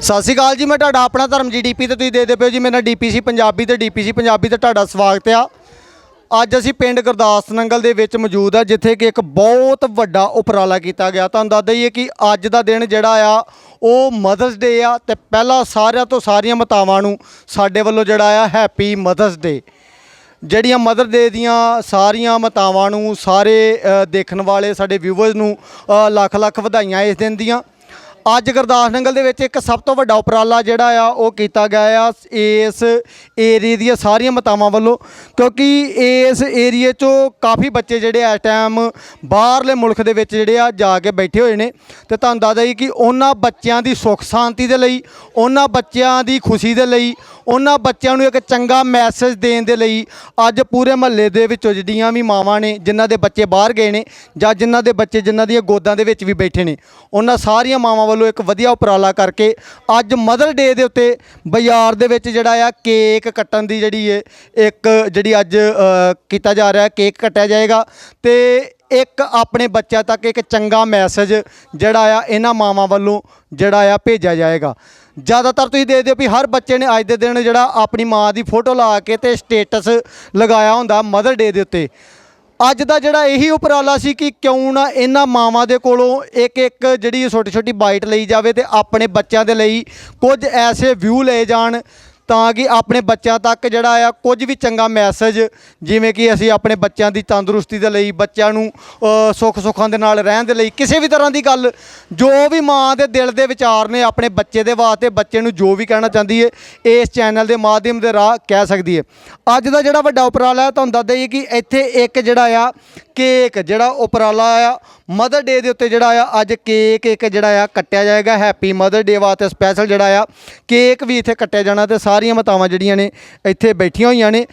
ਸਤਿ ਸ਼੍ਰੀ ਅਕਾਲ ਜੀ, ਮੈਂ ਤੁਹਾਡਾ ਆਪਣਾ ਧਰਮ ਜੀ ਜੀਡੀਪੀ ਤੇ ਤੁਸੀਂ ਦੇਖਦੇ ਪਿਓ ਜੀ, ਮੇਰਾ ਡੀਪੀਸੀ ਪੰਜਾਬੀ ਤੇ ਡੀਪੀਸੀ ਪੰਜਾਬੀ ਤੇ ਤੁਹਾਡਾ ਸਵਾਗਤ ਆ। ਅੱਜ ਅਸੀਂ ਪਿੰਡ ਗੁਰਦਾਸ ਨੰਗਲ ਦੇ ਵਿੱਚ ਮੌਜੂਦ ਆ, ਜਿੱਥੇ ਕਿ ਇੱਕ ਬਹੁਤ ਵੱਡਾ ਉਪਰਾਲਾ ਕੀਤਾ ਗਿਆ। ਤੁਹਾਨੂੰ ਦੱਸ ਦਈਏ ਕਿ ਅੱਜ ਦਾ ਦਿਨ ਜਿਹੜਾ ਆ, ਉਹ ਮਦਰਸ ਡੇ ਆ ਤੇ ਪਹਿਲਾਂ ਸਾਰਿਆਂ ਤੋਂ ਸਾਰੀਆਂ ਮਾਤਾਵਾਂ ਨੂੰ ਸਾਡੇ ਵੱਲੋਂ ਜਿਹੜਾ ਆ, ਹੈਪੀ ਮਦਰਸ ਡੇ। ਜਿਹੜੀਆਂ ਮਦਰ ਡੇ ਦੀਆਂ ਸਾਰੀਆਂ ਮਾਤਾਵਾਂ ਨੂੰ, ਸਾਰੇ ਦੇਖਣ ਵਾਲੇ ਸਾਡੇ ਵਿਊਵਰਸ ਨੂੰ ਲੱਖ ਲੱਖ ਵਧਾਈਆਂ ਇਸ ਦਿਨ ਦੀਆਂ। ਅੱਜ ਗੁਰਦਾਸ ਨੰਗਲ ਦੇ ਵਿੱਚ ਇੱਕ ਸਭ ਤੋਂ ਵੱਡਾ ਉਪਰਾਲਾ ਜਿਹੜਾ ਆ, ਉਹ ਕੀਤਾ ਗਿਆ ਆ ਇਸ ਏਰੀਏ ਦੀਆਂ ਸਾਰੀਆਂ ਮਾਤਾਵਾਂ ਵੱਲੋਂ, ਕਿਉਂਕਿ ਇਸ ਏਰੀਏ 'ਚੋਂ ਕਾਫੀ ਬੱਚੇ ਜਿਹੜੇ ਇਸ ਟਾਈਮ ਬਾਹਰਲੇ ਮੁਲਕ ਦੇ ਵਿੱਚ ਜਿਹੜੇ ਆ ਜਾ ਕੇ ਬੈਠੇ ਹੋਏ ਨੇ ਤੇ ਤੁਹਾਨੂੰ ਦੱਸਦਾ ਜੀ ਕਿ ਉਹਨਾਂ ਬੱਚਿਆਂ ਦੀ ਸੁੱਖ ਸ਼ਾਂਤੀ ਦੇ ਲਈ, ਉਹਨਾਂ ਬੱਚਿਆਂ ਦੀ ਖੁਸ਼ੀ ਦੇ ਲਈ ਉਹਨਾਂ ਬੱਚਿਆਂ ਨੂੰ ਇੱਕ ਚੰਗਾ ਮੈਸੇਜ ਦੇਣ ਦੇ ਲਈ ਅੱਜ ਪੂਰੇ ਮਹੱਲੇ ਦੇ ਵਿੱਚੋਂ ਜਿਹੜੀਆਂ ਵੀ ਮਾਵਾਂ ਨੇ, ਜਿਨ੍ਹਾਂ ਦੇ ਬੱਚੇ ਬਾਹਰ ਗਏ ਨੇ ਜਾਂ ਜਿਨ੍ਹਾਂ ਦੇ ਬੱਚੇ ਜਿਨ੍ਹਾਂ ਦੀਆਂ ਗੋਦਾਂ ਦੇ ਵਿੱਚ ਵੀ ਬੈਠੇ ਨੇ, ਉਹਨਾਂ ਸਾਰੀਆਂ ਮਾਵਾਂ ਵੱਲੋਂ ਇੱਕ ਵਧੀਆ ਉਪਰਾਲਾ ਕਰਕੇ ਅੱਜ ਮਦਰ ਡੇ ਦੇ ਉੱਤੇ ਬਾਜ਼ਾਰ ਦੇ ਵਿੱਚ ਜਿਹੜਾ ਆ ਕੇਕ ਕੱਟਣ ਦੀ ਜਿਹੜੀ ਏ ਇੱਕ ਜਿਹੜੀ ਅੱਜ ਕੀਤਾ ਜਾ ਰਿਹਾ, ਕੇਕ ਕੱਟਿਆ ਜਾਏਗਾ ਤੇ ਇੱਕ ਆਪਣੇ ਬੱਚਿਆਂ ਤੱਕ ਇੱਕ ਚੰਗਾ ਮੈਸੇਜ ਜਿਹੜਾ ਆ ਇਹਨਾਂ ਮਾਵਾਂ ਵੱਲੋਂ ਜਿਹੜਾ ਆ ਭੇਜਿਆ ਜਾਏਗਾ। ਜ਼ਿਆਦਾਤਰ ਤੁਸੀਂ ਦੇਖਦੇ ਹੋ ਵੀ ਹਰ ਬੱਚੇ ਨੇ ਅੱਜ ਦੇ ਦਿਨ ਜਿਹੜਾ ਆਪਣੀ ਮਾਂ ਦੀ ਫੋਟੋ ਲਾ ਕੇ ਤੇ ਸਟੇਟਸ ਲਗਾਇਆ ਹੁੰਦਾ ਮਦਰ ਡੇ ਦੇ ਉੱਤੇ। ਅੱਜ ਦਾ ਜਿਹੜਾ ਇਹੀ ਉਪਰਾਲਾ ਸੀ ਕਿ ਕਿਉਂ ਨਾ ਇਹਨਾਂ ਮਾਵਾਂ ਦੇ ਕੋਲੋਂ ਇੱਕ ਇੱਕ ਜਿਹੜੀ ਛੋਟੀ ਛੋਟੀ ਬਾਈਟ ਲਈ ਜਾਵੇ ਤੇ ਆਪਣੇ ਬੱਚਿਆਂ ਦੇ ਲਈ ਕੁਝ ਐਸੇ ਵਿਊ ਲਏ ਜਾਣ ਤਾਂ ਕਿ ਆਪਣੇ ਬੱਚਿਆਂ ਤੱਕ ਜਿਹੜਾ ਆ ਕੁਝ ਵੀ ਚੰਗਾ ਮੈਸੇਜ ਜਿਵੇਂ ਕਿ ਅਸੀਂ ਆਪਣੇ ਬੱਚਿਆਂ ਦੀ ਤੰਦਰੁਸਤੀ ਦੇ ਲਈ, ਬੱਚਿਆਂ ਨੂੰ ਸੁੱਖ ਸੁੱਖਾਂ ਦੇ ਨਾਲ ਰਹਿਣ ਦੇ ਲਈ ਕਿਸੇ ਵੀ ਤਰ੍ਹਾਂ ਦੀ ਗੱਲ, ਜੋ ਵੀ ਮਾਂ ਦੇ ਦਿਲ ਦੇ ਵਿਚਾਰ ਨੇ ਆਪਣੇ ਬੱਚੇ ਦੇ ਵਾਸਤੇ, ਬੱਚੇ ਨੂੰ ਜੋ ਵੀ ਕਹਿਣਾ ਚਾਹੁੰਦੀ ਹੈ ਇਸ ਚੈਨਲ ਦੇ ਮਾਧਿਅਮ ਦੇ ਰਾਹ ਕਹਿ ਸਕਦੀ ਹੈ ਅੱਜ ਦਾ ਜਿਹੜਾ ਵੱਡਾ ਉਪਰਾਲਾ ਹੈ, ਤੁਹਾਨੂੰ ਦੱਸ ਦਈਏ ਕਿ ਇੱਥੇ ਇੱਕ ਜਿਹੜਾ ਆ, ਕੇਕ, ਜਿਹੜਾ ਉਪਰਾਲਾ ਆ ਮਦਰ ਡੇ ਦੇ ਉੱਤੇ ਜਿਹੜਾ ਆ, ਅੱਜ ਕੇਕ ਇੱਕ ਜਿਹੜਾ ਆ ਕੱਟਿਆ ਜਾਏਗਾ ਹੈਪੀ ਮਦਰ ਡੇ ਵਾਸਤੇ ਸਪੈਸ਼ਲ ਜਿਹੜਾ ਆ ਕੇਕ ਵੀ ਇੱਥੇ ਕੱਟਿਆ ਜਾਣਾ ਤੇ ਸਾਰੀਆਂ ਮਾਤਾਵਾਂ ਜਿਹੜੀਆਂ ਨੇ ਇੱਥੇ ਬੈਠੀਆਂ ਹੋਈਆਂ ਨੇ।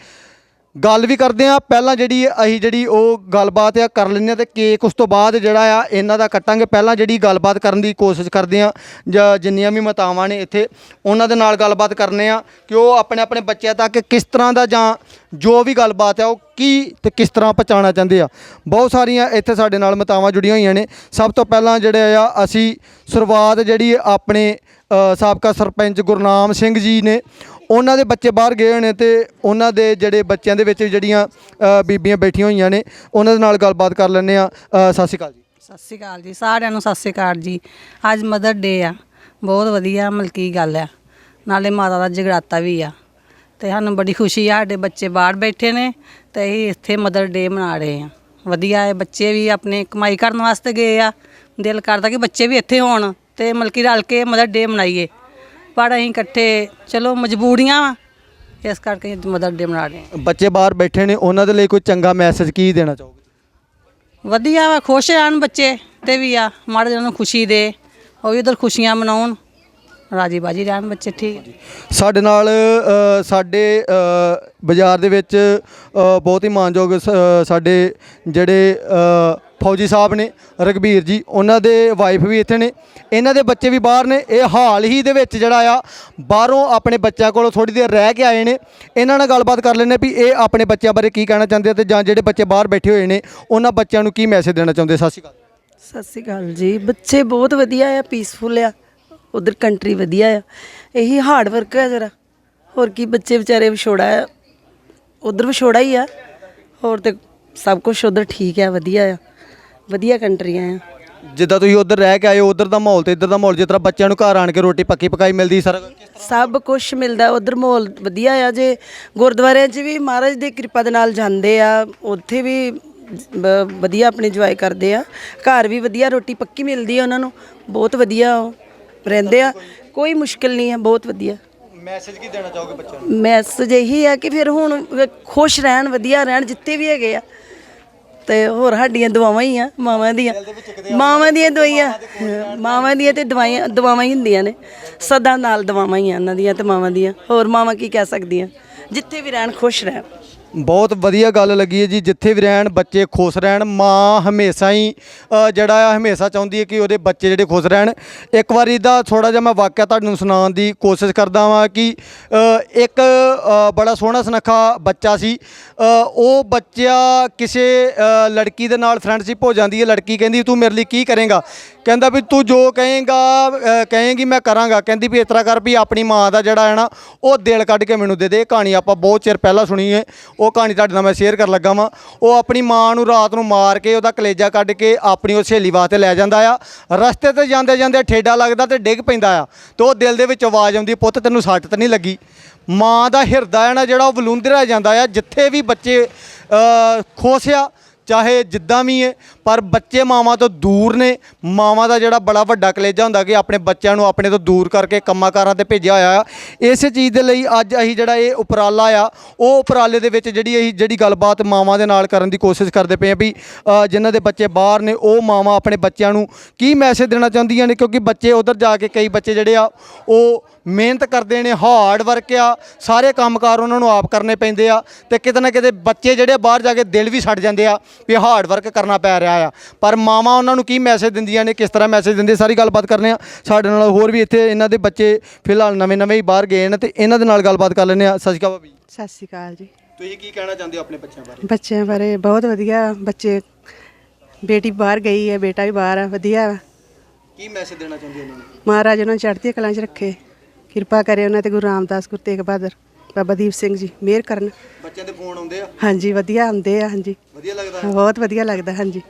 ਗੱਲ ਵੀ ਕਰਦੇ ਆ ਪਹਿਲਾਂ ਜਿਹੜੀ ਅਸੀਂ ਜਿਹੜੀ ਉਹ ਗੱਲਬਾਤ ਆ ਕਰ ਲੈਂਦੇ ਆ ਤੇ ਕੇਕ ਉਸ ਤੋਂ ਬਾਅਦ ਜਿਹੜਾ ਆ ਇਹਨਾਂ ਦਾ ਕੱਟਾਂਗੇ। ਪਹਿਲਾਂ ਜਿਹੜੀ ਗੱਲਬਾਤ ਕਰਨ ਦੀ ਕੋਸ਼ਿਸ਼ ਕਰਦੇ ਆ ਜਾਂ ਜਿੰਨੀਆਂ ਵੀ ਮਾਤਾਵਾਂ ਨੇ ਇੱਥੇ, ਉਹਨਾਂ ਦੇ ਨਾਲ ਗੱਲਬਾਤ ਕਰਨੇ ਆ ਕਿ ਉਹ ਆਪਣੇ ਆਪਣੇ ਬੱਚਿਆਂ ਤੱਕ ਕਿਸ ਤਰ੍ਹਾਂ ਦਾ ਜਾਂ ਜੋ ਵੀ ਗੱਲਬਾਤ ਆ ਉਹ ਕੀ ਤੇ ਕਿਸ ਤਰ੍ਹਾਂ ਪਹੁੰਚਾਉਣਾ ਚਾਹੁੰਦੇ ਆ। ਬਹੁਤ ਸਾਰੀਆਂ ਇੱਥੇ ਸਾਡੇ ਨਾਲ ਮਾਤਾਵਾਂ ਜੁੜੀਆਂ ਹੋਈਆਂ ਨੇ। ਸਭ ਤੋਂ ਪਹਿਲਾਂ ਜਿਹੜੇ ਆ, ਅਸੀਂ ਸ਼ੁਰੂਆਤ ਜਿਹੜੀ ਆਪਣੇ ਸਾਬਕਾ ਸਰਪੰਚ ਗੁਰਨਾਮ ਸਿੰਘ ਜੀ ਨੇ ਉਹਨਾਂ ਦੇ ਬੱਚੇ ਬਾਹਰ ਗਏ ਹੋਏ ਨੇ ਤੇ ਉਹਨਾਂ ਦੇ ਜਿਹੜੇ ਬੱਚਿਆਂ ਦੇ ਵਿੱਚ ਜਿਹੜੀਆਂ ਅ, ਬੀਬੀਆਂ ਬੈਠੀਆਂ ਹੋਈਆਂ ਨੇ ਉਹਨਾਂ ਦੇ ਨਾਲ ਗੱਲਬਾਤ ਕਰ ਲੈਂਦੇ ਆ ਸਤਿ ਸ਼੍ਰੀ ਅਕਾਲ ਜੀ। ਸਤਿ ਸ਼੍ਰੀ ਅਕਾਲ ਜੀ ਸਾਰਿਆਂ ਨੂੰ ਸਤਿ ਸ਼੍ਰੀ ਅਕਾਲ ਜੀ। ਅੱਜ ਮਦਰ ਡੇ ਆ ਬਹੁਤ ਵਧੀਆ ਮਲਕੀ ਗੱਲ ਆ। ਨਾਲੇ ਮਾਤਾ ਦਾ ਜਗਰਾਤਾ ਵੀ ਆ ਤੇ ਸਾਨੂੰ ਬੜੀ ਖੁਸ਼ੀ ਆ ਸਾਡੇ ਬੱਚੇ ਬਾਹਰ ਬੈਠੇ ਨੇ ਤੇ ਅਸੀਂ ਇੱਥੇ ਮਦਰ ਡੇ ਮਨਾ ਰਹੇ ਆ। ਵਧੀਆ ਹੈ ਬੱਚੇ ਵੀ ਆਪਣੇ ਕਮਾਈ ਕਰਨ ਵਾਸਤੇ ਗਏ ਆ। ਦਿਲ ਕਰਦਾ ਕਿ ਬੱਚੇ ਵੀ ਇੱਥੇ ਹੋਣ ਤੇ ਮਲਕੀ ਰਲ ਕੇ ਮਦਰ ਡੇ ਮਨਾਈਏ। ਪਰ ਅਸੀਂ ਇਕੱਠੇ ਚਲੋ ਮਜਬੂਰੀਆਂ ਵਾ। ਇਸ ਕਰਕੇ ਮਦਰ ਡੇ ਮਨਾ ਰਹੇ ਹਾਂ। ਬੱਚੇ ਬਾਹਰ ਬੈਠੇ ਨੇ ਉਹਨਾਂ ਦੇ ਲਈ ਕੋਈ ਚੰਗਾ ਮੈਸੇਜ ਕੀ ਦੇਣਾ ਚਾਹੋਗੇ? ਵਧੀਆ ਵਾ ਖੁਸ਼ ਰਹਿਣ ਬੱਚੇ ਤੇ ਵੀ ਆ ਮਾੜੇ ਜਿਹੇ ਨੂੰ ਖੁਸ਼ੀ ਦੇ ਉਹ ਵੀ ਉਧਰ ਖੁਸ਼ੀਆਂ ਮਨਾਉਣ। ਰਾਜੀ ਬਾਜੀ ਰਹਿਣ ਬੱਚੇ ਠੀਕ ਹੈ। ਸਾਡੇ ਨਾਲ ਅ, ਸਾਡੇ ਅ, ਬਾਜ਼ਾਰ ਦੇ ਵਿੱਚ ਅ, ਬਹੁਤ ਹੀ ਸ- ਅ, ਸਾਡੇ ਜਿਹੜੇ ਅ, ਫੌਜੀ ਸਾਹਿਬ ਨੇ ਰਗਬੀਰ ਜੀ, ਉਹਨਾਂ ਦੇ ਵਾਈਫ ਵੀ ਇੱਥੇ ਨੇ। ਇਹਨਾਂ ਦੇ ਬੱਚੇ ਵੀ ਬਾਹਰ ਨੇ। ਇਹ ਹਾਲ ਹੀ ਦੇ ਵਿੱਚ ਜਿਹੜਾ ਆ, ਬਾਹਰੋਂ ਆਪਣੇ ਬੱਚਿਆਂ ਕੋਲੋਂ ਥੋੜੀ ਦੇਰ ਰਹਿ ਕੇ ਆਏ ਨੇ। ਇਹਨਾਂ ਨਾਲ ਗੱਲਬਾਤ ਕਰ ਲੈਂਦੇ ਵੀ ਇਹ ਆਪਣੇ ਬੱਚਿਆਂ ਬਾਰੇ ਕੀ ਕਹਿਣਾ ਚਾਹੁੰਦੇ ਆ ਤੇ ਜਾਂ ਜਿਹੜੇ ਬੱਚੇ ਬਾਹਰ ਬੈਠੇ ਹੋਏ ਨੇ, ਉਹਨਾਂ ਬੱਚਿਆਂ ਨੂੰ ਕੀ ਮੈਸੇਜ ਦੇਣਾ ਚਾਹੁੰਦੇ ਸਤਿ ਸ਼੍ਰੀ ਅਕਾਲ। ਸਤਿ ਸ਼੍ਰੀ ਅਕਾਲ ਜੀ। ਬੱਚੇ ਬਹੁਤ ਵਧੀਆ ਆ ਪੀਸਫੁਲ ਆ। ਉਧਰ ਕੰਟਰੀ ਵਧੀਆ ਆ। ਇਹੀ ਹਾਰਡ ਵਰਕ ਆ ਜਰਾ। ਹੋਰ ਕੀ, ਬੱਚੇ ਵਿਚਾਰੇ ਵਿਛੋੜਾ ਆ। ਉਧਰ ਵਿਛੋੜਾ ਹੀ ਆ। ਹੋਰ ਤੇ ਸਭ ਕੁਝ ਉਧਰ ਠੀਕ ਆ, ਵਧੀਆ ਆ। ਵਧੀਆ ਕੰਟਰੀਆਂ ਆ। ਜਿੱਦਾਂ ਤੁਸੀਂ ਉਧਰ ਰਹਿ ਕੇ ਆਏ ਹੋ ਉਧਰ ਦਾ ਮਾਹੌਲ ਤੇ ਇੱਧਰ ਦਾ ਮਾਹੌਲ ਜਿਸ ਤਰ੍ਹਾਂ ਬੱਚਿਆਂ ਨੂੰ ਘਰ ਆਣ ਕੇ ਰੋਟੀ ਪੱਕੀ ਪਕਾਈ ਮਿਲਦੀ ਸਾਰਾ। ਸਭ ਕੁਝ ਮਿਲਦਾ ਉਧਰ ਮਾਹੌਲ ਵਧੀਆ ਆ ਜੇ। ਗੁਰਦੁਆਰਿਆਂ 'ਚ ਵੀ ਮਹਾਰਾਜ ਦੀ ਕਿਰਪਾ ਦੇ ਨਾਲ ਜਾਂਦੇ ਆ ਉੱਥੇ ਵੀ ਬ- ਵਧੀਆ ਆਪਣੀ ਇੰਜੋਏ ਕਰਦੇ ਆ। ਘਰ ਵੀ ਵਧੀਆ ਰੋਟੀ ਪੱਕੀ ਮਿਲਦੀ ਆ ਉਹਨਾਂ ਨੂੰ ਬਹੁਤ ਵਧੀਆ ਉਹ ਰਹਿੰਦੇ ਆ। ਕੋਈ ਮੁਸ਼ਕਿਲ ਨਹੀਂ ਆ ਬਹੁਤ ਵਧੀਆ। ਮੈਸੇਜ ਕੀ ਦੇਣਾ ਚਾਹੋਗੇ ਬੱਚਿਆਂ ਨੂੰ? ਮੈਸੇਜ ਇਹੀ ਆ ਕਿ ਫਿਰ ਹੁਣ ਵ- ਖੁਸ਼ ਰਹਿਣ ਵਧੀਆ ਰਹਿਣ ਜਿੱਥੇ ਵੀ ਹੈਗੇ ਆ। ਤੇ ਹੋਰ ਸਾਡੀਆਂ ਦਵਾਵਾਂ ਹੀ ਆ, ਮਾਵਾਂ ਦੀਆਂ। ਮਾਵਾਂ ਦੀਆਂ ਦਵਾਈਆਂ ਮਾਵਾਂ ਦੀਆਂ ਤੇ ਦਵਾਈਆਂ ਦਵਾਵਾਂ ਹੀ ਹੁੰਦੀਆਂ ਨੇ। ਸਦਾ ਨਾਲ ਦਵਾਵਾਂ ਹੀ ਆ ਉਹਨਾਂ ਦੀਆਂ ਤੇ ਮਾਵਾਂ ਦੀਆਂ। ਹੋਰ ਮਾਵਾਂ ਕੀ ਕਹਿ ਸਕਦੀਆਂ? ਜਿੱਥੇ ਵੀ ਰਹਿਣ, ਖੁਸ਼ ਰਹਿਣ। ਬਹੁਤ ਵਧੀਆ ਗੱਲ ਲੱਗੀ ਹੈ ਜੀ ਜਿੱਥੇ ਵੀ ਰਹਿਣ ਬੱਚੇ ਖੁਸ਼ ਰਹਿਣ ਮਾਂ ਹਮੇਸ਼ਾ ਹੀ ਅ, ਜਿਹੜਾ ਆ ਹਮੇਸ਼ਾ ਚਾਹੁੰਦੀ ਹੈ ਕਿ ਉਹਦੇ ਬੱਚੇ ਜਿਹੜੇ ਖੁਸ਼ ਰਹਿਣ। ਇੱਕ ਵਾਰੀ ਦਾ ਥੋੜਾ ਜਿਹਾ ਮੈਂ ਵਾਕਿਆ ਤੁਹਾਨੂੰ ਸੁਣਾਉਣ ਦੀ ਕੋਸ਼ਿਸ਼ ਕਰਦਾ ਵਾਂ ਕਿ ਅ, ਇੱਕ ਅ, ਬੜਾ ਸੋਹਣਾ ਸੁਨੱਖਾ ਬੱਚਾ ਸੀ। ਅ, ਉਹ ਬੱਚਾ ਕਿਸੇ ਅ, ਲੜਕੀ ਦੇ ਨਾਲ ਫਰੈਂਡਸ਼ਿਪ ਹੋ ਜਾਂਦੀ ਹੈ। ਲੜਕੀ ਕਹਿੰਦੀ ਤੂੰ ਮੇਰੇ ਲਈ ਕੀ ਕਰੇਗਾ? ਕਹਿੰਦਾ ਵੀ ਤੂੰ ਜੋ ਕਹੇਗਾ ਅ, ਕਹੇਗੀ ਮੈਂ ਕਰਾਂਗਾ। ਕਹਿੰਦੀ ਵੀ ਇਸ ਤਰ੍ਹਾਂ ਕਰ ਵੀ ਆਪਣੀ ਮਾਂ ਦਾ ਜਿਹੜਾ ਹੈ ਨਾ ਉਹ ਦਿਲ ਕੱਢ ਕੇ ਮੈਨੂੰ ਦੇ ਦੇ। ਇਹ ਕਹਾਣੀ ਆਪਾਂ ਬਹੁਤ ਚਿਰ ਪਹਿਲਾਂ ਸੁਣੀ ਹੈ। ਉਹ ਉਹ ਕਹਾਣੀ ਤੁਹਾਡੇ ਨਾਲ ਮੈਂ ਸ਼ੇਅਰ ਕਰਨ ਲੱਗਾ ਵਾਂ। ਉਹ ਆਪਣੀ ਮਾਂ ਨੂੰ ਰਾਤ ਨੂੰ ਮਾਰ ਕੇ ਉਹਦਾ ਕਲੇਜਾ ਕੱਢ ਕੇ ਆਪਣੀ ਉਹ ਸਹੇਲੀ ਵਾਸਤੇ ਲੈ ਜਾਂਦਾ ਆ। ਰਸਤੇ ਤੇ ਜਾਂਦੇ ਜਾਂਦੇ ਠੇਡਾ ਲੱਗਦਾ ਤੇ ਡਿੱਗ ਪੈਂਦਾ ਆ ਤੇ ਉਹ ਦਿਲ ਦੇ ਵਿੱਚ ਆਵਾਜ਼ ਆਉਂਦੀ ਪੁੱਤ ਤੈਨੂੰ ਸੱਟ ਤਾਂ ਨਹੀਂ ਲੱਗੀ? ਮਾਂ ਦਾ ਹਿਰਦਾ ਹੈ ਨਾ ਜਿਹੜਾ ਉਹ ਵਲੂੰਦਰਿਆ ਜਾਂਦਾ ਆ ਜਿੱਥੇ ਵੀ ਬੱਚੇ ਅ, ਖੁਸ਼ ਆ ਚਾਹੇ ਜਿੱਦਾਂ ਵੀ ਹੈ ਪਰ ਬੱਚੇ ਮਾਵਾਂ ਤੋਂ ਦੂਰ ਨੇ। ਮਾਵਾਂ ਦਾ ਜਿਹੜਾ ਬੜਾ ਵੱਡਾ ਕਲੇਜਾ ਹੁੰਦਾ ਕਿ ਆਪਣੇ ਬੱਚਿਆਂ ਨੂੰ ਆਪਣੇ ਤੋਂ ਦੂਰ ਕਰਕੇ ਕੰਮਾਂ ਕਾਰਾਂ ਤੇ ਭੇਜਿਆ ਹੋਇਆ ਆ। ਇਸੇ ਚੀਜ਼ ਦੇ ਲਈ ਅੱਜ ਅਸੀਂ ਜਿਹੜਾ ਇਹ ਉਪਰਾਲਾ ਆ ਉਹ ਉਪਰਾਲੇ ਦੇ ਵਿੱਚ ਜਿਹੜੀ ਅਸੀਂ ਜਿਹੜੀ ਗੱਲਬਾਤ ਮਾਵਾਂ ਦੇ ਨਾਲ ਕਰਨ ਦੀ ਕੋਸ਼ਿਸ਼ ਕਰਦੇ ਪਏ ਆ ਵੀ ਅ, ਜਿਨ੍ਹਾਂ ਦੇ ਬੱਚੇ ਬਾਹਰ ਨੇ ਉਹ ਮਾਵਾਂ ਆਪਣੇ ਬੱਚਿਆਂ ਨੂੰ ਕੀ ਮੈਸੇਜ ਦੇਣਾ ਚਾਹੁੰਦੀਆਂ ਨੇ? ਕਿਉਂਕਿ ਬੱਚੇ ਉਧਰ ਜਾ ਕੇ ਕਈ ਬੱਚੇ ਜਿਹੜੇ ਆ ਉਹ ਮਿਹਨਤ ਕਰਦੇ ਨੇ ਹਾਰਡ ਵਰਕ ਆ ਸਾਰੇ ਕੰਮਕਾਰ ਉਹਨਾਂ ਨੂੰ ਆਪ ਕਰਨੇ ਪੈਂਦੇ ਆ ਤੇ ਕਿਤੇ ਨਾ ਕਿਤੇ ਬੱਚੇ ਜਿਹੜੇ ਬਾਹਰ ਜਾ ਕੇ ਦਿਲ ਵੀ ਛੱਡ ਜਾਂਦੇ ਆ ਵੀ ਹਾਰਡ ਵਰਕ ਕਰਨਾ ਪੈ ਰਿਹਾ ਆ। ਪਰ ਮਾਵਾਂ ਉਹਨਾਂ ਨੂੰ ਕੀ ਮੈਸੇਜ ਦਿੰਦੀਆਂ ਨੇ ਕਿਸ ਤਰ੍ਹਾਂ ਮੈਸੇਜ ਦਿੰਦੇ ਸਾਰੀ ਗੱਲਬਾਤ ਕਰਨੇ ਆ। ਸਾਡੇ ਨਾਲ ਹੋਰ ਵੀ ਇੱਥੇ ਇਹਨਾਂ ਦੇ ਬੱਚੇ ਫਿਲਹਾਲ ਨਵੇਂ ਨਵੇਂ ਹੀ ਬਾਹਰ ਗਏ ਨੇ ਤੇ ਇਹਨਾਂ ਦੇ ਨਾਲ ਗੱਲਬਾਤ ਕਰ ਲੈਂਦੇ ਆ। ਅਕਾਲ ਭਾਬੀ ਸਤਿ ਸ਼੍ਰੀ ਅਕਾਲ ਜੀ। ਤੁਸੀਂ ਕੀ ਕਹਿਣਾ ਚਾਹੁੰਦੇ ਹੋ ਆਪਣੇ ਬੱਚਿਆਂ ਬਾਰੇ? ਬੱਚਿਆਂ ਬਾਰੇ ਬਹੁਤ ਵਧੀਆ। ਬੱਚੇ ਬੇਟੀ ਬਾਹਰ ਗਈ ਹੈ ਬੇਟਾ ਵੀ ਬਾਹਰ ਆ ਵਧੀਆ ਵਾ। ਕੀ ਮੈਸੇਜ ਦੇਣਾ ਚਾਹੁੰਦੇ ਉਹਨਾਂ ਨੂੰ? ਮਹਾਰਾਜ ਉਹਨਾਂ ਨੂੰ ਚੜ੍ਹਦੀਆਂ ਕਲਾਂ 'ਚ ਰੱਖੇ। ਕਿਰਪਾ ਕਰੇ ਉਹਨਾਂ ਤੇ ਗੁਰੂ ਰਾਮਦਾਸ ਗੁਰੂ ਤੇਗ ਬਹਾਦਰ। ਬਾਬਾ ਦੀਪ ਸਿੰਘ ਜੀ ਮਿਹਰ ਕਰਨ। ਬੱਚਿਆਂ ਦੇ ਫੋਨ ਆਉਂਦੇ ਆ? ਹਾਂਜੀ ਵਧੀਆ ਆਉਂਦੇ ਆ ਹਾਂਜੀ। ਵਧੀਆ ਲੱਗਦਾ? ਬਹੁਤ ਵਧੀਆ ਲੱਗਦਾ ਹਾਂਜੀ।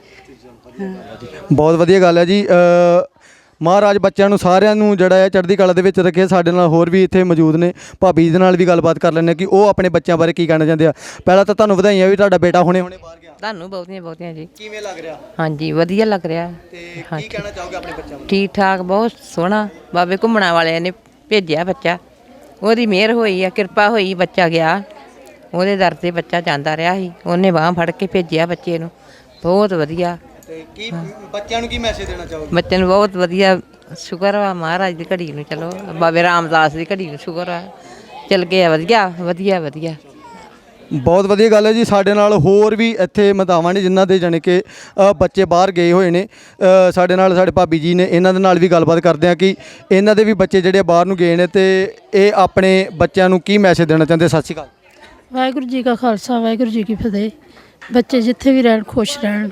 ਬਹੁਤ ਵਧੀਆ ਗੱਲ ਹੈ ਜੀ ਅ, ਮਹਾਰਾਜ ਬੱਚਿਆਂ ਨੂੰ ਸਾਰਿਆਂ ਨੂੰ ਜਿਹੜਾ ਹੈ ਚੜ੍ਹਦੀ ਕਲਾ ਦੇ ਵਿੱਚ ਰੱਖੇ ਸਾਡੇ ਨਾਲ ਹੋਰ ਵੀ ਇੱਥੇ ਮੌਜੂਦ ਨੇ। ਭਾਬੀ ਜੀ ਦੇ ਨਾਲ ਵੀ ਗੱਲਬਾਤ ਕਰ ਲੈਂਦੇ ਹਾਂ ਕਿ ਉਹ ਆਪਣੇ ਬੱਚਿਆਂ ਬਾਰੇ ਕੀ ਕਹਿਣਾ ਚਾਹੁੰਦੇ ਆ। ਪਹਿਲਾਂ ਤਾਂ ਤੁਹਾਨੂੰ ਵਧਾਈਆਂ ਵੀ ਤੁਹਾਡਾ ਬੇਟਾ ਹੁਣੇ ਹੁਣੇ ਬਾਹਰ ਗਿਆ। ਤੁਹਾਨੂੰ ਬਹੁਤੀਆਂ ਬਹੁਤੀਆਂ ਜੀ। ਕਿਵੇਂ ਲੱਗ ਰਿਹਾ? ਹਾਂਜੀ ਵਧੀਆ ਲੱਗ ਰਿਹਾ। ਤੇ ਕੀ ਕਹਿਣਾ ਚਾਹੋਗੇ ਆਪਣੇ ਬੱਚਿਆਂ ਬਾਰੇ? ਠੀਕ ਠਾਕ ਬਹੁਤ ਸੋਹਣਾ। ਬਾਬੇ ਘੁੰਮਣਾ ਵਾਲਿਆਂ ਨੇ ਭੇਜਿਆ ਬੱਚਾ। ਉਹਦੀ ਮਿਹਰ ਹੋਈ ਆ ਕਿਰਪਾ ਹੋਈ ਬੱਚਾ ਗਿਆ। ਉਹਦੇ ਦਰ ਤੇ ਬੱਚਾ ਜਾਂਦਾ ਰਿਹਾ ਸੀ। ਉਹਨੇ ਬਾਹ ਫੜ ਕੇ ਭੇਜਿਆ ਬੱਚੇ ਨੂੰ। ਬਹੁਤ ਵਧੀਆ। ਤੇ ਕੀ ਬੱਚਿਆਂ ਨੂੰ ਕੀ ਮੈਸੇਜ ਦੇਣਾ ਚਾਹੋਗੇ? ਬੱਚੇ ਨੂੰ ਬਹੁਤ ਵਧੀਆ। ਸ਼ੁਕਰ ਵਾ ਮਹਾਰਾਜ ਦੀ ਘੜੀ ਨੂੰ ਚਲੋ। ਬਾਬੇ ਰਾਮਦਾਸ ਦੀ ਘੜੀ ਨੂੰ ਸ਼ੁਕਰ ਆ। ਚਲ ਗਿਆ ਵਧੀਆ ਵਧੀਆ ਵਧੀਆ। ਬਹੁਤ ਵਧੀਆ ਗੱਲ ਹੈ ਜੀ। ਸਾਡੇ ਨਾਲ ਹੋਰ ਵੀ ਇੱਥੇ ਮਤਾਵਾਂ ਨੇ ਜਿਨ੍ਹਾਂ ਦੇ ਜਾਣੀ ਕਿ ਅ, ਬੱਚੇ ਬਾਹਰ ਗਏ ਹੋਏ ਨੇ। ਅ, ਸਾਡੇ ਨਾਲ ਸਾਡੇ ਭਾਬੀ ਜੀ ਨੇ ਇਹਨਾਂ ਦੇ ਨਾਲ ਵੀ ਗੱਲਬਾਤ ਕਰਦੇ ਆ ਕਿ ਇਹਨਾਂ ਦੇ ਵੀ ਬੱਚੇ ਜਿਹੜੇ ਬਾਹਰ ਨੂੰ ਗਏ ਨੇ ਤੇ ਇਹ ਆਪਣੇ ਬੱਚਿਆਂ ਨੂੰ ਕੀ ਮੈਸੇਜ ਦੇਣਾ ਚਾਹੁੰਦੇ? ਸਤਿ ਸ਼੍ਰੀ ਅਕਾਲ। ਵਾਹਿਗੁਰੂ ਜੀ ਕਾ ਖਾਲਸਾ ਵਾਹਿਗੁਰੂ ਜੀ ਕੀ ਫਤਿਹ। ਬੱਚੇ ਜਿੱਥੇ ਵੀ ਰਹਿਣ ਖੁਸ਼ ਰਹਿਣ।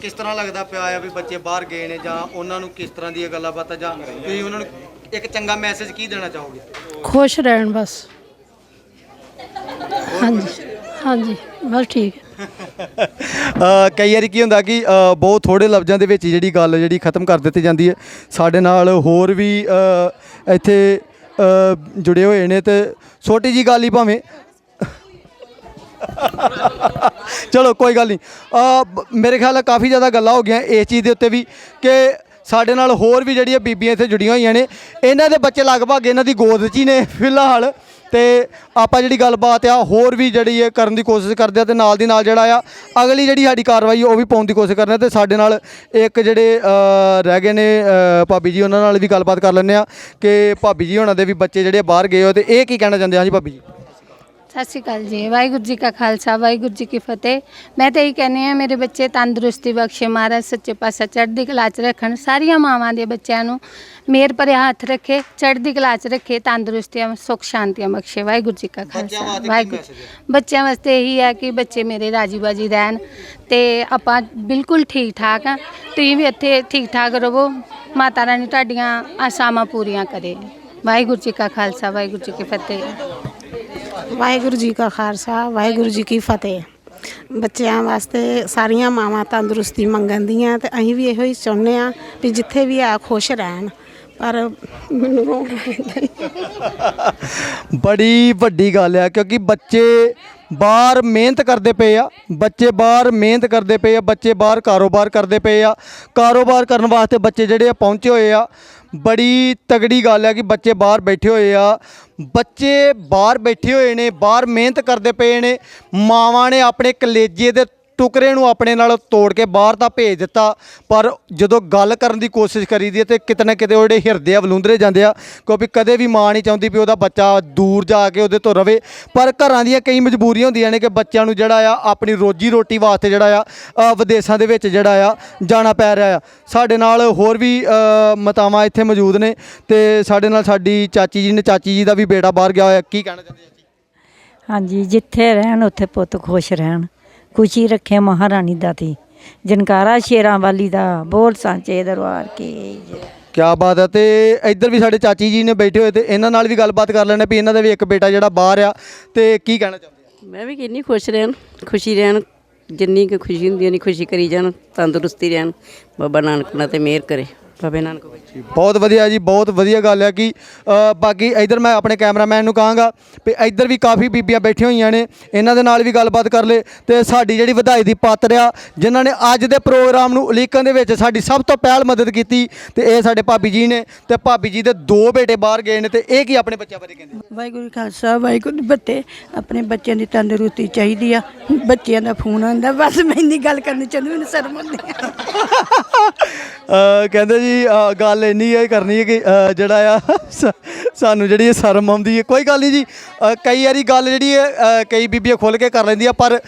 ਕਿਸ ਤਰ੍ਹਾਂ ਲੱਗਦਾ ਪਿਆ ਆ ਵੀ ਬੱਚੇ ਬਾਹਰ ਗਏ ਨੇ ਜਾਂ ਉਹਨਾਂ ਨੂੰ ਕਿਸ ਤਰ੍ਹਾਂ ਦੀਆਂ ਗੱਲਾਂ ਬਾਤਾਂ ਜਾਂ ਤੁਸੀਂ ਉਹਨਾਂ ਨੂੰ ਇੱਕ ਚੰਗਾ ਮੈਸੇਜ ਕੀ ਦੇਣਾ ਚਾਹੋਗੇ? ਖੁਸ਼ ਰਹਿਣ ਬਸ। ਹਾਂਜੀ। ਹਾਂਜੀ ਬਸ ਠੀਕ ਹੈ। ਅ, ਕਈ ਵਾਰੀ ਕੀ ਹੁੰਦਾ ਕਿ ਅ, ਬਹੁਤ ਥੋੜੇ ਲਫ਼ਜ਼ਾਂ ਦੇ ਵਿੱਚ ਹੀ ਜਿਹੜੀ ਗੱਲ ਜਿਹੜੀ ਖਤਮ ਕਰ ਦਿੱਤੀ ਜਾਂਦੀ ਹੈ। ਸਾਡੇ ਨਾਲ ਹੋਰ ਵੀ ਅ, ਇੱਥੇ ਅ, ਜੁੜੇ ਹੋਏ ਨੇ ਤੇ ਛੋਟੀ ਜੀ ਗੱਲ ਹੀ ਭਾਵੇਂ। ਚਲੋ ਕੋਈ ਗੱਲ ਨਹੀਂ। ਅ, ਬ- ਮੇਰੇ ਖਿਆਲ ਨਾਲ ਕਾਫੀ ਜ਼ਿਆਦਾ ਗੱਲਾਂ ਹੋ ਗਈਆਂ ਇਸ ਚੀਜ਼ ਦੇ ਉੱਤੇ ਵੀ ਕਿ ਸਾਡੇ ਨਾਲ ਹੋਰ ਵੀ ਜਿਹੜੀਆਂ ਬੀਬੀਆਂ ਇੱਥੇ ਜੁੜੀਆਂ ਹੋਈਆਂ ਨੇ ਇਹਨਾਂ ਦੇ ਬੱਚੇ ਲਗਭਗ ਇਹਨਾਂ ਦੀ ਗੋਦ 'ਚ ਹੀ ਨੇ ਫਿਲਹਾਲ। ਤੇ ਆਪਾਂ ਜਿਹੜੀ ਗੱਲਬਾਤ ਆ, ਹੋਰ ਵੀ ਜਿਹੜੀ ਇਹ ਕਰਨ ਦੀ ਕੋਸ਼ਿਸ਼ ਕਰਦੇ ਆ ਤੇ ਨਾਲ ਦੀ ਨਾਲ ਜਿਹੜਾ ਆ, ਅਗਲੀ ਜਿਹੜੀ ਸਾਡੀ ਕਾਰਵਾਈ ਉਹ ਵੀ ਪਾਉਣ ਦੀ ਕੋਸ਼ਿਸ਼ ਕਰਦੇ ਆ ਤੇ ਸਾਡੇ ਨਾਲ ਇੱਕ ਜਿਹੜੇ ਰਹਿ ਗਏ ਨੇ ਭਾਬੀ ਜੀ, ਉਹਨਾਂ ਨਾਲ ਵੀ ਗੱਲਬਾਤ ਕਰ ਲੈਂਦੇ ਆ ਕਿ ਭਾਬੀ ਜੀ ਉਹਨਾਂ ਦੇ ਵੀ ਬੱਚੇ ਜਿਹੜੇ ਬਾਹਰ ਗਏ ਹੋ ਤੇ ਇਹ ਕੀ ਕਹਿਣਾ ਚਾਹੁੰਦੇ ਆ? ਜੀ ਭਾਬੀ ਜੀ। ਸਤਿ ਸ਼੍ਰੀ ਅਕਾਲ ਜੀ ਵਾਹਿਗੁਰੂ ਜੀ ਕਾ ਖਾਲਸਾ ਵਾਹਿਗੁਰੂ ਜੀ ਕੀ ਫਤਿਹ। ਮੈਂ ਤਾਂ ਇਹ ਕਹਿੰਦੀ ਹਾਂ ਮੇਰੇ ਬੱਚੇ ਤੰਦਰੁਸਤੀ ਬਖਸ਼ੇ ਮਹਾਰਾਜ ਸੱਚੇ ਪਾਤਸ਼ਾਹ ਚੜ੍ਹਦੀ ਕਲਾ 'ਚ ਰੱਖਣ ਸਾਰੀਆਂ ਮਾਵਾਂ ਦੇ ਬੱਚਿਆਂ ਨੂੰ ਮੇਰ ਭਰਿਆ ਹੱਥ ਰੱਖੇ ਚੜ੍ਹਦੀ ਕਲਾ 'ਚ ਰੱਖੇ ਤੰਦਰੁਸਤੀਆਂ ਸੁੱਖ ਸ਼ਾਂਤੀਆਂ ਬਖਸ਼ੇ ਵਾਹਿਗੁਰੂ ਜੀ ਕਾ ਖਾਲਸਾ। ਵਾਹਿਗੁਰੂ ਬੱਚਿਆਂ ਵਾਸਤੇ ਇਹੀ ਹੈ ਕਿ ਬੱਚੇ ਮੇਰੇ ਰਾਜੀ ਬਾਜੀ ਰਹਿਣ ਤੇ ਆਪਾਂ ਬਿਲਕੁਲ ਠੀਕ ਠਾਕ ਆ ਤੁਸੀਂ ਵੀ ਇੱਥੇ ਠੀਕ ਠਾਕ ਰਹੋ ਮਾਤਾ ਰਾਣੀ ਤੁਹਾਡੀਆਂ ਆਸਾਮਾਂ ਪੂਰੀਆਂ ਕਰੇ। ਵਾਹਿਗੁਰੂ ਜੀ ਕਾ ਖਾਲਸਾ ਵਾਹਿਗੁਰੂ ਜੀ ਕੀ ਫਤਿਹ। ਵਾਹਿਗੁਰੂ ਜੀ ਕਾ ਖਾਲਸਾ, ਵਾਹਿਗੁਰੂ ਜੀ ਕੀ ਫਤਿਹ। ਬੱਚਿਆਂ ਵਾਸਤੇ ਸਾਰੀਆਂ ਮਾਵਾਂ ਤੰਦਰੁਸਤੀ ਮੰਗਣ ਦੀਆਂ ਤੇ ਅਸੀਂ ਵੀ ਇਹੋ ਹੀ ਚਾਹੁੰਦੇ ਆ ਵੀ ਜਿੱਥੇ ਵੀ ਆ ਖੁਸ਼ ਰਹਿਣ। ਪਰ ਮੈਨੂੰ ਰੋਣਾ ਬੜੀ ਵੱਡੀ ਗੱਲ ਆ, ਕਿਉਂਕਿ ਬੱਚੇ ਬਾਹਰ ਮਿਹਨਤ ਕਰਦੇ ਪਏ ਆ, ਬੱਚੇ ਬਾਹਰ ਮਿਹਨਤ ਕਰਦੇ ਪਏ ਆ, ਬੱਚੇ ਬਾਹਰ ਕਾਰੋਬਾਰ ਕਰਦੇ ਪਏ ਆ। ਕਾਰੋਬਾਰ ਕਰਨ ਵਾਸਤੇ ਬੱਚੇ ਜਿਹੜੇ ਆ ਪਹੁੰਚੇ ਹੋਏ ਆ ਬੜੀ ਤਗੜੀ ਗੱਲ ਹੈ ਕਿ ਬੱਚੇ ਬਾਹਰ ਬੈਠੇ ਹੋਏ ਆ। ਬੱਚੇ ਬਾਹਰ ਬੈਠੇ ਹੋਏ ਨੇ, ਬਾਹਰ ਮਿਹਨਤ ਕਰਦੇ ਪਏ ਨੇ। ਮਾਵਾਂ ਨੇ ਆਪਣੇ ਕਲੇਜੇ ਦੇ ਟੁਕਰੇ ਨੂੰ ਆਪਣੇ ਨਾਲ ਤੋੜ ਕੇ ਬਾਹਰ ਤਾਂ ਭੇਜ ਦਿੱਤਾ ਪਰ ਜਦੋਂ ਗੱਲ ਕਰਨ ਦੀ ਕੋਸ਼ਿਸ਼ ਕਰੀਦੀ ਹੈ ਤੇ ਕਿਤੇ ਨਾ ਕਿਤੇ ਉਹ ਜਿਹੜੇ ਹਿਰਦੇ ਆ ਵਲੂੰਦਰੇ ਜਾਂਦੇ ਆ ਕਿਉਂਕਿ ਕਦੇ ਵੀ ਮਾਂ ਨਹੀਂ ਚਾਹੁੰਦੀ ਵੀ ਉਹਦਾ ਬੱਚਾ ਦੂਰ ਜਾ ਕੇ ਉਹਦੇ ਤੋਂ ਰਵੇ। ਪਰ ਘਰਾਂ ਦੀਆਂ ਕਈ ਮਜਬੂਰੀਆਂ ਹੁੰਦੀਆਂ ਨੇ ਕਿ ਬੱਚਿਆਂ ਨੂੰ ਜਿਹੜਾ ਆ ਆਪਣੀ ਰੋਜੀ ਰੋਟੀ ਵਾਸਤੇ ਜਿਹੜਾ ਆ ਵਿਦੇਸ਼ਾਂ ਦੇ ਵਿੱਚ ਜਿਹੜਾ ਆ ਜਾਣਾ ਪੈ ਰਿਹਾ ਆ। ਸਾਡੇ ਨਾਲ ਹੋਰ ਵੀ ਅ, ਮਾਤਾਵਾਂ ਇੱਥੇ ਮੌਜੂਦ ਨੇ ਤੇ ਸਾਡੇ ਨਾਲ ਸਾਡੀ ਚਾਚੀ ਜੀ ਨੇ ਚਾਚੀ ਜੀ ਦਾ ਵੀ ਬੇਟਾ ਬਾਹਰ ਗਿਆ ਹੋਇਆ। ਕੀ ਕਹਿਣਾ ਚਾਹੁੰਦੇ ਆ ਜੀ ਹਾਂਜੀ ਜਿੱਥੇ ਰਹਿਣ ਉੱਥੇ ਪੁੱਤ ਖੁਸ਼ ਰਹਿਣ। ਖੁਸ਼ੀ ਰੱਖੇ ਮਹਾਰਾਣੀ ਦਾਤੀ ਜਨਕਾਰਾ ਸ਼ੇਰਾਂ ਵਾਲੀ ਦਾ ਬੋਲ ਸਾਂਚੇ ਦਰਬਾਰ ਕੀ ਜੈ। ਕਿਆ ਬਾਤ ਹੈ ਤੇ ਇੱਧਰ ਵੀ ਸਾਡੇ ਚਾਚੀ ਜੀ ਨੇ ਬੈਠੇ ਹੋਏ ਤੇ ਇਹਨਾਂ ਨਾਲ ਵੀ ਗੱਲਬਾਤ ਕਰ ਲੈਣੇ ਵੀ ਇਹਨਾਂ ਦਾ ਵੀ ਇੱਕ ਬੇਟਾ ਜਿਹੜਾ ਬਾਹਰ ਆ ਤੇ ਕੀ ਕਹਿਣਾ ਚਾਹੁੰਦੇ ਆ ਮੈਂ ਵੀ ਕਿੰਨੀ ਖੁਸ਼ ਰਹਿਣ ਖੁਸ਼ੀ ਰਹਿਣ ਜਿੰਨੀ ਕੁ ਖੁਸ਼ੀ ਹੁੰਦੀ ਹੈ ਨਹੀਂ ਖੁਸ਼ੀ ਕਰੀ ਜਾਣ ਤੰਦਰੁਸਤੀ ਰਹਿਣ ਬਾਬਾ ਨਾਨਕ ਨਾਲ ਤੇ ਮਿਹਰ ਕਰੇ ਬਾਬੇ ਨਾਨਕ ਬਹੁਤ ਵਧੀਆ ਜੀ ਬਹੁਤ ਵਧੀਆ ਗੱਲ ਹੈ ਕਿ ਅ, ਬਾਕੀ ਇੱਧਰ ਮੈਂ ਆਪਣੇ ਕੈਮਰਾਮੈਨ ਨੂੰ ਕਹਾਂਗਾ ਵੀ ਇੱਧਰ ਵੀ ਕਾਫੀ ਬੀਬੀਆਂ ਬੈਠੀਆਂ ਹੋਈਆਂ ਨੇ ਇਹਨਾਂ ਦੇ ਨਾਲ ਵੀ ਗੱਲਬਾਤ ਕਰ ਲੇ ਤੇ ਸਾਡੀ ਜਿਹੜੀ ਵਧਾਈ ਦੀ ਪਾਤਰ ਆ ਜਿਨ੍ਹਾਂ ਨੇ ਅੱਜ ਦੇ ਪ੍ਰੋਗਰਾਮ ਨੂੰ ਉਲੀਕਣ ਦੇ ਵਿੱਚ ਸਾਡੀ ਸਭ ਤੋਂ ਪਹਿਲ ਮਦਦ ਕੀਤੀ ਤੇ ਇਹ ਸਾਡੇ ਭਾਬੀ ਜੀ ਨੇ ਤੇ ਭਾਬੀ ਜੀ ਦੇ ਦੋ ਬੇਟੇ ਬਾਹਰ ਗਏ ਨੇ ਤੇ ਇਹ ਕੀ ਆਪਣੇ ਬੱਚਿਆਂ ਬਾਰੇ ਕਹਿੰਦੇ ਵਾਹਿਗੁਰੂ ਖਾਲਸਾ ਵਾਹਿਗੁਰੂ ਬੱਤੇ ਆਪਣੇ ਬੱਚਿਆਂ ਦੀ ਤੰਦਰੁਸਤੀ ਚਾਹੀਦੀ ਆ ਬੱਚਿਆਂ ਦਾ ਫੋਨ ਆਉਂਦਾ ਬਸ ਮੈਂ ਇੰਨੀ ਗੱਲ ਕਰਨੀ ਚਾਹੁੰਦੀ ਮੈਨੂੰ ਸ਼ਰਮ ਆਉਂਦੀ ਆ। ਕਹਿੰਦੇ ਜੀ ਗੱਲ ਇੰਨੀ ਹੈ ਕਰਨੀ ਹੈ ਕਿ ਜਿਹੜਾ ਆ, ਸ- ਸਾਨੂੰ ਜਿਹੜੀ ਸ਼ਰਮ ਆਉਂਦੀ ਹੈ ਕੋਈ ਗੱਲ ਨਹੀਂ ਜੀ ਕਈ ਵਾਰੀ ਗੱਲ ਜਿਹੜੀ ਹੈ ਕਈ ਬੀਬੀਆਂ ਖੁੱਲ ਕੇ ਕਰ ਲੈਂਦੀਆਂ, ਪਰ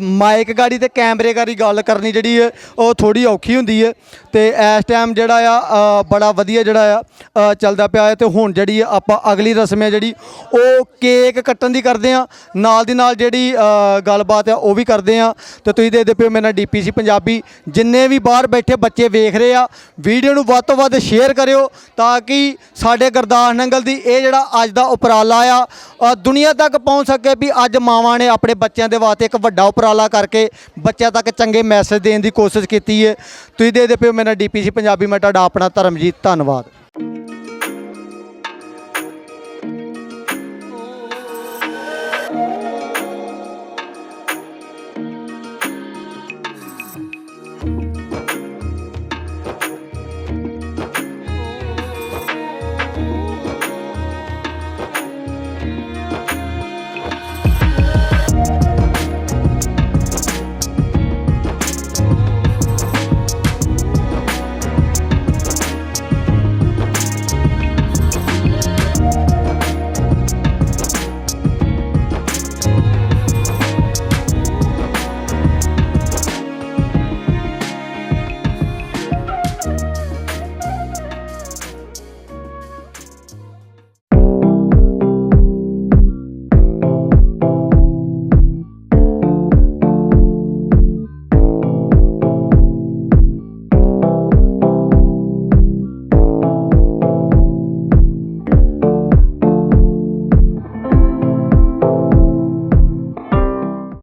ਮਾਈਕ ਗਾੜੀ ਤੇ ਕੈਮਰੇ ਗਾੜੀ ਗੱਲ ਕਰਨੀ ਜਿਹੜੀ ਹੈ ਉਹ ਥੋੜੀ ਔਖੀ ਹੁੰਦੀ ਹੈ ਤੇ ਇਸ ਟਾਈਮ ਜਿਹੜਾ ਆ ਬੜਾ ਵਧੀਆ ਜਿਹੜਾ ਆ ਚੱਲਦਾ ਪਿਆ ਹੈ ਤੇ ਹੁਣ ਜਿਹੜੀ ਆਪਾਂ ਅਗਲੀ ਰਸਮ ਹੈ ਜਿਹੜੀ, ਉਹ ਕੇਕ ਕੱਟਣ ਦੀ ਕਰਦੇ ਆ। ਨਾਲ ਦੀ ਨਾਲ ਜਿਹੜੀ ਗੱਲਬਾਤ ਆ, ਉਹ ਵੀ ਕਰਦੇ ਆ। ਤੇ ਤੁਸੀਂ ਦੇਖਦੇ ਪਿਓ, ਮੇਰੇ ਨਾਲ ਡੀਪੀਸੀ ਪੰਜਾਬੀ। ਜਿੰਨੇ ਵੀ ਬਾਹਰ ਬੈਠੇ ਬੱਚੇ ਵੇਖ ਰਹੇ ਆ। ਵੀਡੀਓ ਨੂੰ ਵੱਧ ਤੋਂ ਵੱਧ ਸ਼ੇਅਰ ਕਰਿਓ ਤਾਂ ਕਿ ਸਾਡੇ ਗੁਰਦਾਸ ਨੰਗਲ ਦੀ ਇਹ ਜਿਹੜਾ ਅੱਜ ਦਾ ਉਪਰਾਲਾ ਆ ਦੁਨੀਆ ਤੱਕ ਪਹੁੰਚ ਸਕੇ ਵੀ ਅੱਜ ਮਾਵਾਂ ਨੇ ਆਪਣੇ ਬੱਚਿਆਂ ਦੇ ਵਾਸਤੇ ਇੱਕ ਵੱਡਾ ਉਪਰਾਲਾ ਕਰਕੇ ਬੱਚਿਆਂ ਤੱਕ ਚੰਗੇ ਮੈਸੇਜ ਦੇਣ ਦੀ ਕੋਸ਼ਿਸ਼ ਕੀਤੀ ਹੈ ਤੁਸੀਂ ਦੇ ਦੇ ਪਿਓ ਮੇਰੇ ਨਾਲ ਡੀਪੀਸੀ ਪੰਜਾਬੀ ਮੈਂ ਤੁਹਾਡਾ ਆਪਣਾ ਧਰਮਜੀਤ, ਧੰਨਵਾਦ।